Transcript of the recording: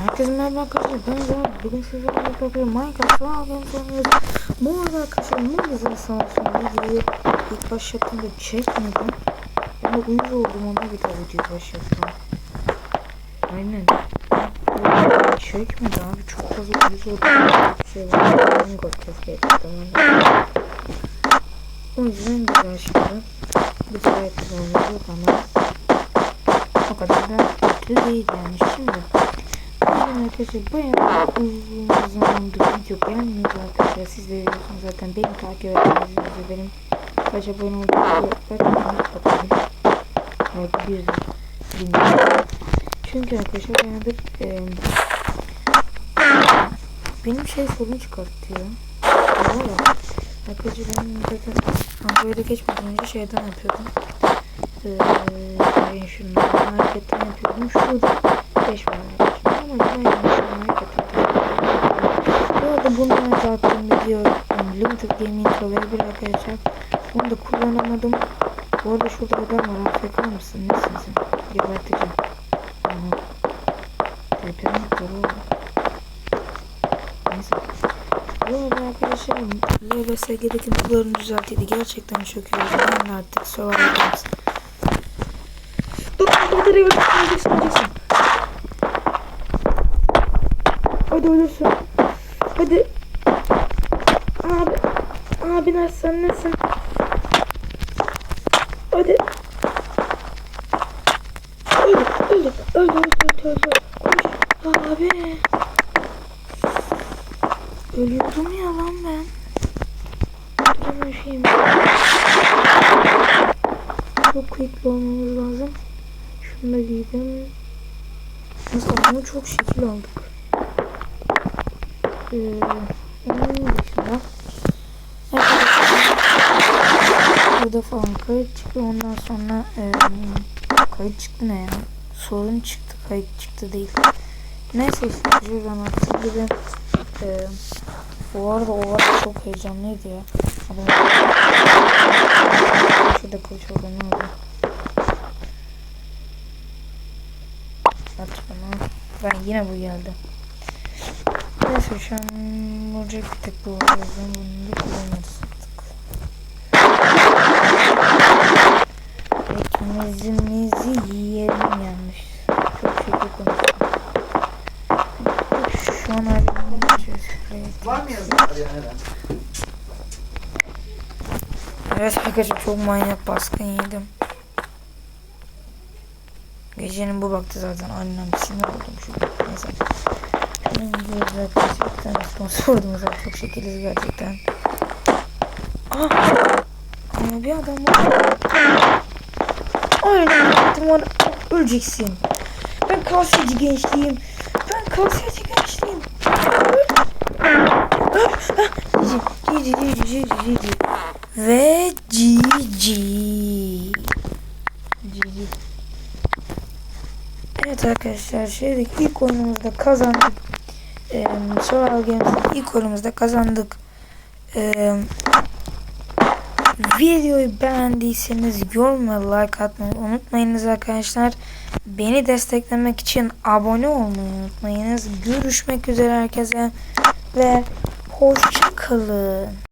Herkese merhaba arkadaşlar ben Zahar Bugün sizlerle birlikte Minecraft Survival Games oynuyoruz Bu arada arkadaşlar Mobizen sağ olsun videoyu ilk başlattığımda çekmedim. Ben de uyuz oldum ona bir daha videoyu başlattım. Aynen. Çekmedi abi çok fazla uyuz oldum. Şey var Minecraft keşke tamam. O yüzden güzel şimdi. Bu sayede oynuyoruz ama o kadar da kötü değil yani. Şimdi Arkadaşlar bayağı uzun zamandır video gelmiyor arkadaşlar. Siz de biliyorsunuz zaten beni takip ediyorsunuz benim kaç abone olduğumu belki bir bilmiyorum. Çünkü arkadaşlar bayağıdır e, benim şey sorun çıkartıyor. Valla arkadaşlar benim zaten Android'e geçmeden önce şeyden yapıyordum. Ben şunu hareketten yapıyordum. Şurada 5 var Bu arada bundan attığım video yani Limited Gaming Troll'e arkadaşlar. Onu da kullanamadım. Bu arada şurada adam var. AFK mısın? Nesin sen? Geberteceğim. Tepenin yukarı oldu. Neyse. Bu arada arkadaşlar LBSG'deki notlarını düzeltiydi. Gerçekten çok iyi. Ben artık Survivor Games Dur dur dur dur öleceksin öleceksin. Hadi ölürsün. Hadi. Abi. Abi nasılsın nasılsın? Hadi. Öldü öldü öldü öldü öldü. Koş. Abi. Ölüyordum ya lan ben. Hemen şeyim. Çok quick olmamız lazım. Şunu da giydim. Adamı çok şekil aldık. Ee, onun dışında burada falan kayıt çıktı. Ondan sonra e, kayıt çıktı ne ya? Sorun çıktı. Kayıt çıktı değil. Neyse işte attığım gibi e, bu arada o var çok heyecanlıydı ya. Adam şurada kılıç oldu ne oldu? Bana. Ben yine bu geldi. Neyse şu an olacak bir tek bu yüzden bunu da kullanırız artık. Ekmezimizi yiyelim yanlış. Çok şekil konuştum. Şu an harbiden geçiyoruz. Var mı ben? Evet arkadaşlar çok manyak baskın yedim. Gecenin bu vakti zaten annem sinir oldum şu neyse. Bir tane sponsorumuz var. Çok şekiliz gerçekten. Ah! Ama bir adam var. Aynen ona. Öleceksin. Ben kalsiyeci gençliğim. Ben kalsiyeci gençliğim. Cici cici cici cici. Ve GG. GG. Evet arkadaşlar şeydeki ilk oyunumuzda kazandık. Ee, Survival Games'in ilk oyunumuzda kazandık. Ee, videoyu beğendiyseniz yorum like atmayı unutmayınız arkadaşlar. Beni desteklemek için abone olmayı unutmayınız. Görüşmek üzere herkese ve hoşça kalın.